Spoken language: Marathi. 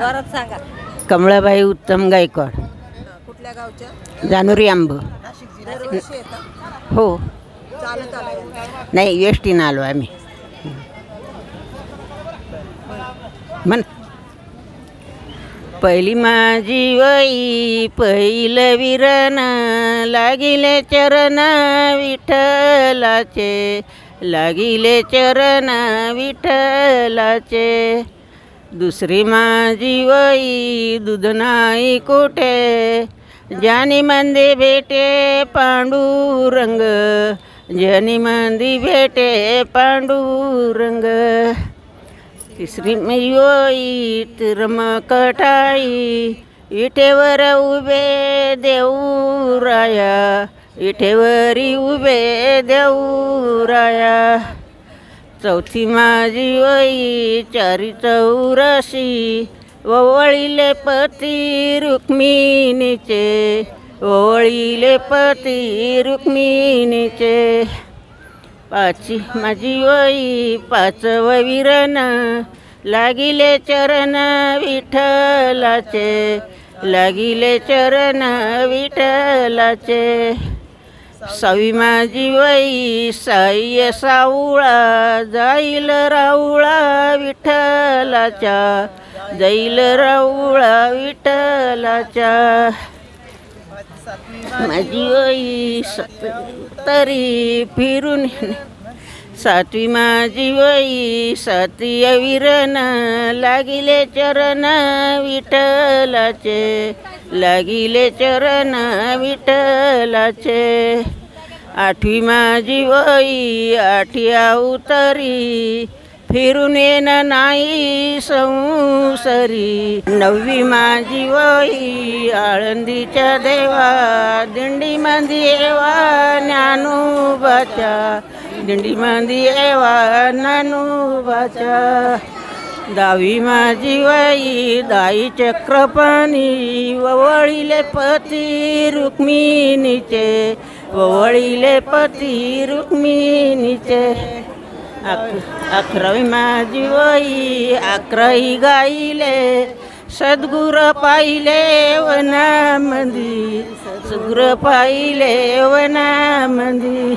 सांगा. कमळाबाई उत्तम गायकवाड. कुठल्या गावच्या? जानोरी आंब. दरवर्षी येतात हो. चालत आलं नाही एसटीनं आलो आम्ही. म्हण. पहिली माझी वई पहिलं विरण लागिले चरण विठ्ठलाचे लागिले चरण विठ्ठलाचे. दुसरी माझी वई दूध नाही कोठे? ज्यानी मंदी भेटे पांडुरंग ज्यानी मंदी भेटे पांडुरंग. तिसरी मी वई तिरमकटाई विठेवर उभे देऊराया विठेवरी उभे देऊराया चौथी माझी वई चारी चौराशी ओवळीले पती रुक्मिणीचे ओवळीले पती रुक्मिणीचे. पाची माझी वई पाच विरण लागिले चरण विठ्ठलाचे लागिले चरण विठ्ठलाचे. सावी माझी वई साई सावळा जाईल राऊळा विठ्ठलाच्या जाईल राऊळा विठ्ठलाच्या. माझी वई तरी फिरून सातवी माझी वई सातवी विरण लागिले चरण विठ्ठलाचे. लागिले चरण विठ्ठलाचे. आठवी माझी वई आठिया उतरी फिरून येणं नाही संसरी. नववी माझी वई आळंदीच्या देवा. दिंडी मंदी येवा ज्ञानोबाच्या. दिंडी मंदी येवा ज्ञानोबाच्या. दावी माझी वाई दाई चक्रपाणी ववळीले पती रुक्मिणीचे ववळीले पती रुक्मिणीचे. अकरावी माझी वाई अकराई गाईले सद्गुर पाहिले वनामंदी सद्गुर पाहिले वनामंदी.